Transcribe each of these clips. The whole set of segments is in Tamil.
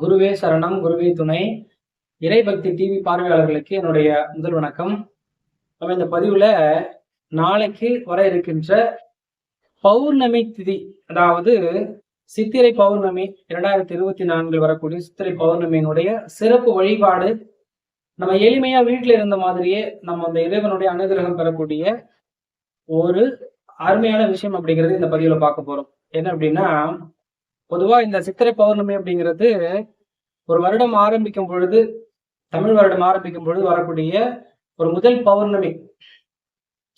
குருவே சரணம் குருவே துணை. இறைபக்தி டிவி பார்வையாளர்களுக்கு என்னுடைய முதல் வணக்கம். நம்ம இந்த பதிவுல நாளைக்கு வர இருக்கின்ற பௌர்ணமி திதி அதாவது சித்திரை பௌர்ணமி இரண்டாயிரத்தி இருபத்தி நான்கில் வரக்கூடிய சித்திரை பௌர்ணமியினுடைய சிறப்பு வழிபாடு நம்ம எளிமையா வீட்டில் இருந்த மாதிரியே நம்ம அந்த இறைவனுடைய அனுகிரகம் பெறக்கூடிய ஒரு அருமையான விஷயம் அப்படிங்கிறது இந்த பதிவுல பார்க்க போறோம். என்ன அப்படின்னா பொதுவாக இந்த சித்திரை பௌர்ணமி அப்படிங்கிறது ஒரு வருடம் ஆரம்பிக்கும் பொழுது தமிழ் வருடம் ஆரம்பிக்கும் பொழுது வரக்கூடிய ஒரு முதல் பௌர்ணமி.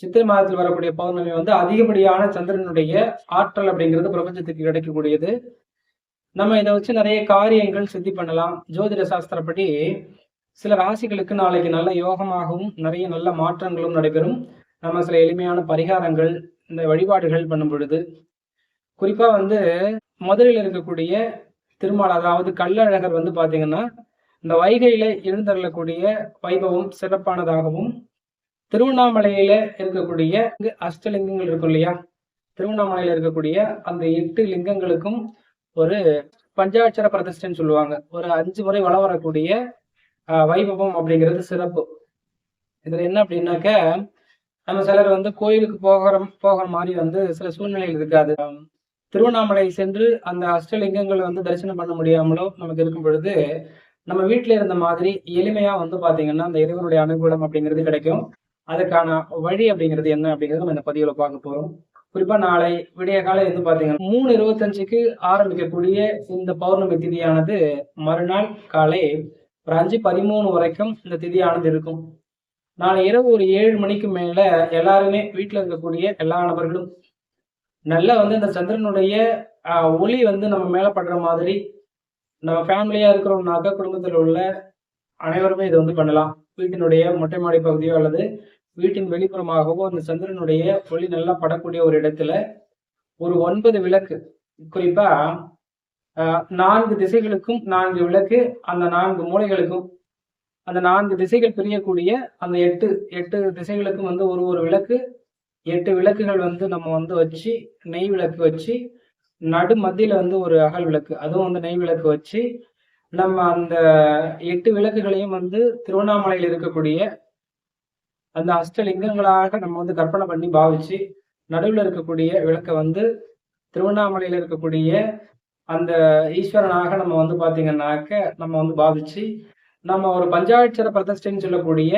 சித்திரை மாதத்தில் வரக்கூடிய பௌர்ணமி வந்து அதிகப்படியான சந்திரனுடைய ஆற்றல் அப்படிங்கிறது பிரபஞ்சத்துக்கு கிடைக்கக்கூடியது. நம்ம இதை வச்சு நிறைய காரியங்கள் சித்தி பண்ணலாம். ஜோதிட சாஸ்திரப்படி சில ராசிகளுக்கு நாளைக்கு நல்ல யோகமாகவும் நிறைய நல்ல மாற்றங்களும் நடைபெறும். நம்ம சில எளிமையான பரிகாரங்கள் இந்த வழிபாடுகள் பண்ணும் பொழுது. குறிப்பாக வந்து மதுரையில் இருக்கக்கூடிய திருமால் அதாவது கள்ளழகர் வந்து பார்த்தீங்கன்னா இந்த வைகையில எழுந்தருளக்கூடிய வைபவம் சிறப்பானதாகவும் திருவண்ணாமலையில இருக்கக்கூடிய அஷ்டலிங்கங்கள் இருக்கும் இல்லையா? திருவண்ணாமலையில இருக்கக்கூடிய அந்த எட்டு லிங்கங்களுக்கும் ஒரு பஞ்சாட்சர பிரதிஷ்டைன்னு சொல்லுவாங்க. ஒரு அஞ்சு முறை வள வரக்கூடிய வைபவம் அப்படிங்கிறது சிறப்பு. இதுல என்ன அப்படின்னாக்க நம்ம சிலர் வந்து கோயிலுக்கு போகிற போகிற மாதிரி வந்து சில சூழ்நிலைகள் இருக்காது. திருவண்ணாமலை சென்று அந்த அஷ்டலிங்கங்களை வந்து தரிசனம் பண்ண முடியாமலோ நமக்கு இருக்கும் பொழுது நம்ம வீட்டில இருந்த மாதிரி எளிமையா வந்து பாத்தீங்கன்னா அந்த இறைவனுடைய அனுகூலம் அப்படிங்கிறது கிடைக்கும். அதுக்கான வழி அப்படிங்கிறது என்ன அப்படிங்கிறது நம்ம இந்த பதிவுல பார்க்க போறோம். குறிப்பா நாளை விடிய காலை வந்து பாத்தீங்கன்னா மூணு இருபத்தஞ்சுக்கு ஆரம்பிக்கக்கூடிய இந்த பௌர்ணமி திதியானது மறுநாள் காலை ஒரு அஞ்சு பதிமூணு வரைக்கும் இந்த திதியானது இருக்கும். நாளை இரவு ஒரு ஏழு மணிக்கு மேல எல்லாருமே வீட்டுல இருக்கக்கூடிய எல்லா நபர்களும் நல்லா வந்து இந்த சந்திரனுடைய ஒளி வந்து நம்ம மேலே படுற மாதிரி நம்ம ஃபேமிலியாக இருக்கிறோம்னாக்கா குடும்பத்தில் உள்ள அனைவருமே இதை வந்து பண்ணலாம். வீட்டினுடைய மொட்டை மாடி பகுதியோ அல்லது வீட்டின் வெளிப்புறமாகவோ அந்த சந்திரனுடைய ஒளி நல்லா படக்கூடிய ஒரு இடத்துல ஒரு ஒன்பது விளக்கு குறிப்பா நான்கு திசைகளுக்கும் நான்கு விளக்கு அந்த நான்கு மூலைகளுக்கும் அந்த நான்கு திசைகள் பிரியக்கூடிய அந்த எட்டு எட்டு திசைகளுக்கும் வந்து ஒரு ஒரு விளக்கு எட்டு விளக்குகள் வந்து நம்ம வந்து வச்சு நெய் விளக்கு வச்சு நடு மத்தியில வந்து ஒரு அகல் விளக்கு அதுவும் வந்து நெய் விளக்கு வச்சு நம்ம அந்த எட்டு விளக்குகளையும் வந்து திருவண்ணாமலையில் இருக்கக்கூடிய அந்த அஷ்டலிங்கங்களாக நம்ம வந்து கற்பனை பண்ணி பாவிச்சு நடுவில் இருக்கக்கூடிய விளக்கை வந்து திருவண்ணாமலையில் இருக்கக்கூடிய அந்த ஈஸ்வரனாக நம்ம வந்து பார்த்தீங்கன்னாக்க நம்ம வந்து பாவிச்சு நம்ம ஒரு பஞ்சாட்சர பிரதிஷ்டைன்னு சொல்லக்கூடிய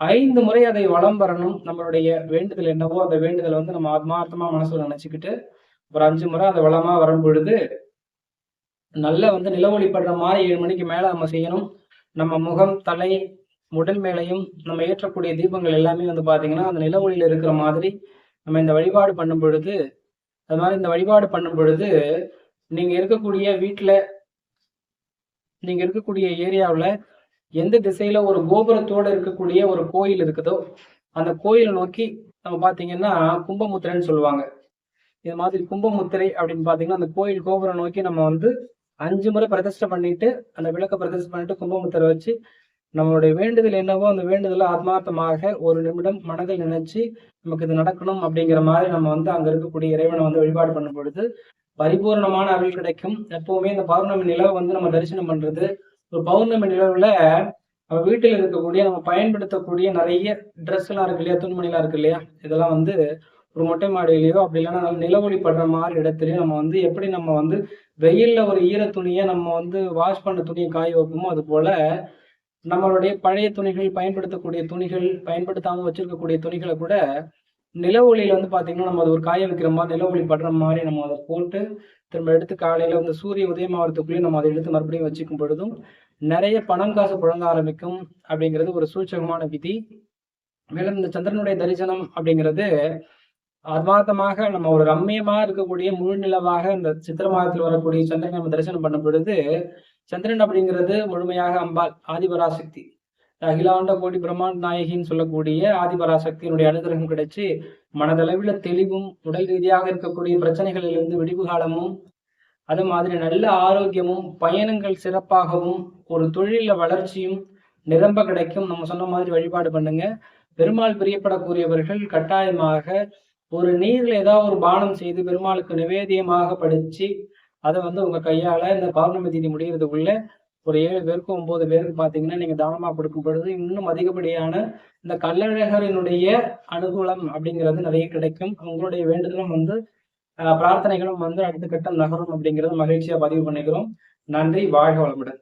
ஐந்து முறை அதை வளம் வரணும். நம்மளுடைய வேண்டுதல் என்னவோ அந்த வேண்டுதலை வந்து நம்ம ஆத்மார்த்தமா மனசுல நினைச்சுக்கிட்டு ஒரு அஞ்சு முறை அதை வளமா வரும் பொழுது நல்ல வந்து நிலவொளி படுற மாதிரி ஏழு மணிக்கு மேல நம்ம செய்யணும். நம்ம முகம் தலை உடல் மேலையும் நம்ம ஏற்றக்கூடிய தீபங்கள் எல்லாமே வந்து பாத்தீங்கன்னா அந்த நிலவொளியில இருக்கிற மாதிரி நம்ம இந்த வழிபாடு பண்ணும் பொழுது அது மாதிரி இந்த வழிபாடு பண்ணும் பொழுது நீங்க இருக்கக்கூடிய வீட்டுல நீங்க இருக்கக்கூடிய ஏரியாவில் எந்த திசையில ஒரு கோபுரத்தோட இருக்கக்கூடிய ஒரு கோயில் இருக்குதோ அந்த கோயிலை நோக்கி நம்ம பார்த்தீங்கன்னா கும்பமுத்திரைன்னு சொல்லுவாங்க. இது மாதிரி கும்பமுத்திரை அப்படின்னு பார்த்தீங்கன்னா அந்த கோயில் கோபுரம் நோக்கி நம்ம வந்து அஞ்சு முறை பிரதிஷ்டை பண்ணிட்டு அந்த விளக்க பிரதிஷ்டை பண்ணிட்டு கும்பமுத்திரை வச்சு நம்மளுடைய வேண்டுதல் என்னவோ அந்த வேண்டுதலை ஆத்மார்த்தமாக ஒரு நிமிடம் மனதில் நினைச்சு நமக்கு இது நடக்கணும் அப்படிங்கிற மாதிரி நம்ம வந்து அங்க இருக்கக்கூடிய இறைவனை வந்து வழிபாடு பண்ணும் பொழுது பரிபூர்ணமான அருள் கிடைக்கும். எப்பவுமே இந்த பௌர்ணமி நிலவை வந்து நம்ம தரிசனம் பண்றது ஒரு பௌர்ணமி நிலவில் நம்ம வீட்டில் இருக்கக்கூடிய நம்ம பயன்படுத்தக்கூடிய நிறைய ட்ரெஸ் எல்லாம் இருக்கு இல்லையா? துணிமணிலாம் இருக்கு இல்லையா? இதெல்லாம் வந்து ஒரு மொட்டை மாடியிலையோ அப்படி இல்லைன்னா நல்ல நிலவொளி படுற மாதிரி இடத்துலயோ நம்ம வந்து எப்படி நம்ம வந்து வெயில்ல ஒரு ஈர துணியை நம்ம வந்து வாஷ் பண்ண துணியை காய வைப்போமோ அது போல நம்மளுடைய பழைய துணிகள் பயன்படுத்தக்கூடிய துணிகள் பயன்படுத்தாமல் வச்சிருக்கக்கூடிய துணிகளை கூட நில ஒளியில் வந்து பார்த்தீங்கன்னா நம்ம அது ஒரு காய வைக்கிற மாதிரி நில ஒளி படுற மாதிரி நம்ம அதை போட்டு திரும்ப எடுத்து காலையில் வந்து சூரிய உதயம் ஆகிறதுக்குள்ளேயும் நம்ம அதை எடுத்து மறுபடியும் வச்சுக்கும் பொழுதும் நிறைய பணம் காசு புழங்க ஆரம்பிக்கும் அப்படிங்கிறது ஒரு சூட்சகமான விதி. மேலும் இந்த சந்திரனுடைய தரிசனம் அப்படிங்கிறது ஆத்மார்த்தமாக நம்ம ஒரு ரம்மியமாக இருக்கக்கூடிய முழு நிலவாக இந்த சித்திர மாதத்தில் வரக்கூடிய சந்திரனை நம்ம தரிசனம் பண்ணும் பொழுது சந்திரன் அப்படிங்கிறது முழுமையாக அம்பாள் ஆதிபராசக்தி. அகிலாண்ட கோடி பிரம்மாண்ட நாயகின்னு சொல்லக்கூடிய ஆதிபராசக்தியினுடைய அனுகிரகம் கிடைச்சு மனதளவில் தெளிவும் உடல் ரீதியாக இருக்கக்கூடிய பிரச்சனைகளிலிருந்து விடிவு காலமும் அது மாதிரி நல்ல ஆரோக்கியமும் பயணங்கள் சிறப்பாகவும் ஒரு தொழில வளர்ச்சியும் நிரம்ப கிடைக்கும். நம்ம சொன்ன மாதிரி வழிபாடு பண்ணுங்க. பெருமாள் பிரியப்படக்கூடியவர்கள் கட்டாயமாக ஒரு நீர்ல ஏதாவது ஒரு பானம் செய்து பெருமாளுக்கு நிவேதியமாக படிச்சு அதை வந்து உங்க கையால இந்த பௌர்ணமி தேதி முடிகிறதுக்குள்ள ஒரு ஏழு பேருக்கு ஒன்பது பேருக்கு பார்த்தீங்கன்னா நீங்க தானமா கொடுக்கும் பொழுது இன்னும் அதிகப்படியான இந்த கள்ளழகரினுடைய அனுகூலம் அப்படிங்கிறது நிறைய கிடைக்கும். உங்களுடைய வேண்டுதலும் வந்து பிரார்த்தனைகளும் வந்து அடுத்த கட்டம் நகரும் அப்படிங்கிறது மகிழ்ச்சியா பதிவு பண்ணிக்கிறோம். நன்றி வாழ்க வளமுடன்.